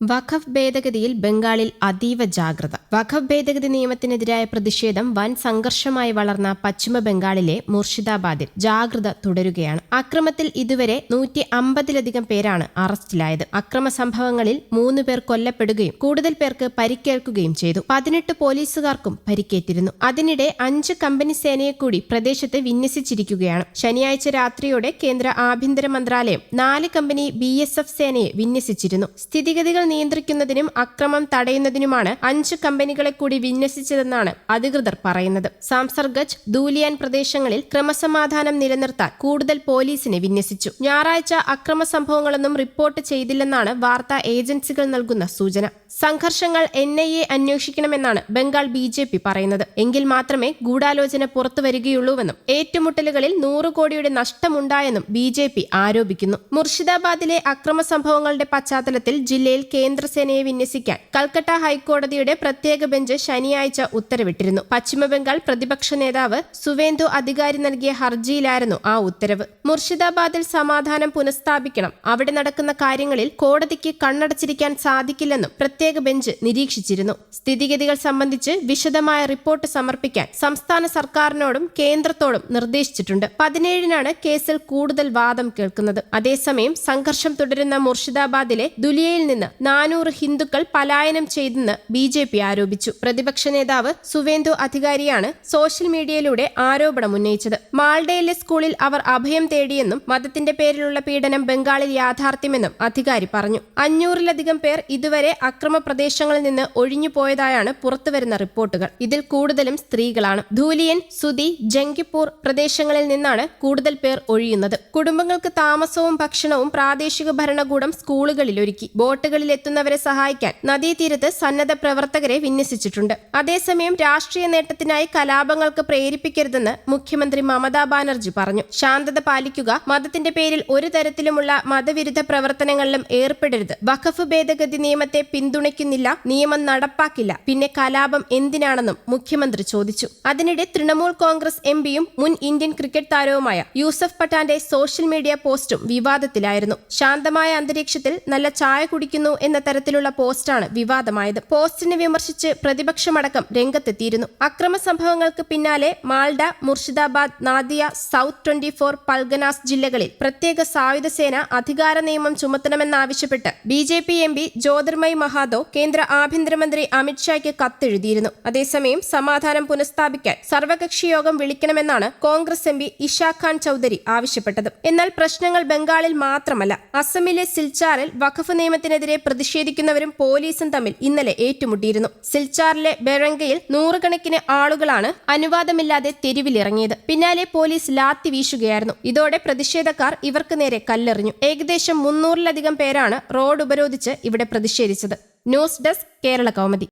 വഖഫ് ഭേദഗതിയിൽ ബംഗാളിൽ അതീവ ജാഗ്രത. വഖഫ് ഭേദഗതി നിയമത്തിനെതിരായ പ്രതിഷേധം വൻ സംഘർഷമായി വളർന്ന പശ്ചിമ ബംഗാളിലെ മുർഷിദാബാദിൽ ജാഗ്രത തുടരുകയാണ്. അക്രമത്തിൽ ഇതുവരെ നൂറ്റി അമ്പതിലധികം പേരാണ് അറസ്റ്റിലായത്. അക്രമ സംഭവങ്ങളിൽ മൂന്ന് പേർ കൊല്ലപ്പെടുകയും കൂടുതൽ പേർക്ക് പരിക്കേൽക്കുകയും ചെയ്തു. പതിനെട്ട് പോലീസുകാർക്കും പരിക്കേറ്റിരുന്നു. അതിനിടെ അഞ്ച് കമ്പനി സേനയെ കൂടി പ്രദേശത്ത് വിന്യസിച്ചിരിക്കുകയാണ്. ശനിയാഴ്ച രാത്രിയോടെ കേന്ദ്ര ആഭ്യന്തര മന്ത്രാലയം നാല് കമ്പനി ബി സേനയെ വിന്യസിച്ചിരുന്നു. സ്ഥിതിഗതികൾ നിയന്ത്രിക്കുന്നതിനും അക്രമം തടയുന്നതിനുമാണ് അഞ്ച് കമ്പനികളെ കൂടി വിന്യസിച്ചതെന്നാണ് അധികൃതർ പറയുന്നത്. സാംസർഗജ് ദൂലിയാൻ പ്രദേശങ്ങളിൽ ക്രമസമാധാനം നിലനിർത്താൻ കൂടുതൽ പോലീസിനെ വിന്യസിച്ചു. ഞായറാഴ്ച അക്രമ സംഭവങ്ങളൊന്നും റിപ്പോർട്ട് ചെയ്തില്ലെന്നാണ് വാർത്താ ഏജൻസികൾ നൽകുന്ന സൂചന. സംഘർഷങ്ങൾ എൻ ഐ എ അന്വേഷിക്കണമെന്നാണ് ബംഗാൾ ബി ജെ പി പറയുന്നത്. എങ്കിൽ മാത്രമേ ഗൂഢാലോചന പുറത്തു വരികയുള്ളൂവെന്നും ഏറ്റുമുട്ടലുകളിൽ നൂറ് കോടിയുടെ നഷ്ടമുണ്ടായെന്നും ബി ജെ പി ആരോപിക്കുന്നു. മുർഷിദാബാദിലെ അക്രമ സംഭവങ്ങളുടെ പശ്ചാത്തലത്തിൽ ജില്ലയിൽ കേന്ദ്രസേനയെ വിന്യസിക്കാൻ കൽക്കട്ട ഹൈക്കോടതിയുടെ പ്രത്യേക ബെഞ്ച് ശനിയാഴ്ച ഉത്തരവിട്ടിരുന്നു. പശ്ചിമബംഗാൾ പ്രതിപക്ഷ നേതാവ് സുവേന്ദു അധികാരി നൽകിയ ഹർജിയിലായിരുന്നു ആ ഉത്തരവ്. മുർഷിദാബാദിൽ സമാധാനം പുനഃസ്ഥാപിക്കണം. അവിടെ നടക്കുന്ന കാര്യങ്ങളിൽ കോടതിക്ക് കണ്ണടച്ചിരിക്കാൻ സാധിക്കില്ലെന്നും പ്രത്യേക ബെഞ്ച് നിരീക്ഷിച്ചിരുന്നു. സ്ഥിതിഗതികൾ സംബന്ധിച്ച് വിശദമായ റിപ്പോർട്ട് സമർപ്പിക്കാൻ സംസ്ഥാന സർക്കാരിനോടും കേന്ദ്രത്തോടും നിർദ്ദേശിച്ചിട്ടുണ്ട്. പതിനേഴിനാണ് കേസിൽ കൂടുതൽ വാദം കേൾക്കുന്നത്. അതേസമയം സംഘർഷം തുടരുന്ന മുർഷിദാബാദിലെ ദുലിയയിൽ നിന്ന് നാനൂറ് ഹിന്ദുക്കൾ പലായനം ചെയ്തെന്ന് ബി ജെ പി ആരോപിച്ചു. പ്രതിപക്ഷ നേതാവ് സുവേന്ദു അധികാരിയാണ് സോഷ്യൽ മീഡിയയിലൂടെ ആരോപണം ഉന്നയിച്ചത്. മാൾഡയിലെ സ്കൂളിൽ അവർ അഭയം തേടിയെന്നും മതത്തിന്റെ പേരിലുള്ള പീഡനം ബംഗാളിൽ യാഥാർത്ഥ്യമെന്നും അധികാരി പറഞ്ഞു. അഞ്ഞൂറിലധികം പേർ ഇതുവരെ അക്രമ പ്രദേശങ്ങളിൽ നിന്ന് ഒഴിഞ്ഞു പോയതായാണ് പുറത്തുവരുന്ന റിപ്പോർട്ടുകൾ. ഇതിൽ കൂടുതലും സ്ത്രീകളാണ്. ധൂലിയൻ സുതി ജംഗിപ്പൂർ പ്രദേശങ്ങളിൽ നിന്നാണ് കൂടുതൽ പേർ ഒഴിയുന്നത്. കുടുംബങ്ങൾക്ക് താമസവും ഭക്ഷണവും പ്രാദേശിക ഭരണകൂടം സ്കൂളുകളിൽ ഒരുക്കി ബോട്ടുകളിൽ എത്തുന്നവരെ സഹായിക്കാൻ നദീതീരത്ത് സന്നദ്ധ പ്രവർത്തകരെ വിന്യസിച്ചിട്ടുണ്ട്. അതേസമയം രാഷ്ട്രീയ നേട്ടത്തിനായി കലാപങ്ങൾക്ക് പ്രേരിപ്പിക്കരുതെന്ന് മുഖ്യമന്ത്രി മമതാ ബാനർജി പറഞ്ഞു. ശാന്തത പാലിക്കുക മതത്തിന്റെ പേരിൽ ഒരു തരത്തിലുമുള്ള മതവിരുദ്ധ പ്രവർത്തനങ്ങളിലും ഏർപ്പെടരുത്. വഖഫ് ഭേദഗതി നിയമത്തെ പിന്തുണയ്ക്കുന്നില്ല നിയമം നടപ്പാക്കില്ല. പിന്നെ കലാപം എന്തിനാണെന്നും മുഖ്യമന്ത്രി ചോദിച്ചു. അതിനിടെ തൃണമൂൽ കോൺഗ്രസ് എം പിയും മുൻ ഇന്ത്യൻ ക്രിക്കറ്റ് താരവുമായ യൂസഫ് പട്ടാന്റെ സോഷ്യൽ മീഡിയ പോസ്റ്റും വിവാദത്തിലായിരുന്നു. ശാന്തമായ അന്തരീക്ഷത്തിൽ നല്ല ചായ കുടിക്കുന്നു എന്ന തരത്തിലുള്ള പോസ്റ്റാണ് വിവാദമായത്. പോസ്റ്റിനെ വിമർശിച്ച് പ്രതിപക്ഷമടക്കം രംഗത്തെത്തിയിരുന്നു. അക്രമ സംഭവങ്ങൾക്ക് പിന്നാലെ Malda Murshidabad Nadia south twenty four Parganas ജില്ലകളിൽ പ്രത്യേക സായുധ സേന അധികാര നിയമം ചുമത്തണമെന്നാവശ്യപ്പെട്ട് B J P M P Jyotirmay Mahato കേന്ദ്ര ആഭ്യന്തരമന്ത്രി അമിത്ഷായ്ക്ക് കത്തെഴുതിയിരുന്നു. അതേസമയം സമാധാനം പുനഃസ്ഥാപിക്കാൻ സർവകക്ഷി യോഗം വിളിക്കണമെന്നാണ് കോൺഗ്രസ് എം പി ഇഷാ ഖാൻ ചൌധരി ആവശ്യപ്പെട്ടത്. എന്നാൽ പ്രശ്നങ്ങൾ ബംഗാളിൽ മാത്രമല്ല. അസമിലെ സിൽച്ചാറിൽ വഖഫ് നിയമത്തിനെതിരെ പ്രതിഷേധിക്കുന്നവരും പോലീസും തമ്മിൽ ഇന്നലെ ഏറ്റുമുട്ടിയിരുന്നു. സിൽച്ചാറിലെ ബെറങ്കയിൽ നൂറുകണക്കിന് ആളുകളാണ് അനുവാദമില്ലാതെ തെരുവിലിറങ്ങിയത്. പിന്നാലെ പോലീസ് ലാത്തി വീശുകയായിരുന്നു. ഇതോടെ പ്രതിഷേധക്കാർ ഇവർക്ക് നേരെ കല്ലെറിഞ്ഞു. ഏകദേശം മുന്നൂറിലധികം പേരാണ് റോഡ് ഉപരോധിച്ച് ഇവിടെ പ്രതിഷേധിച്ചത്. News desk Kerala Kaumudi.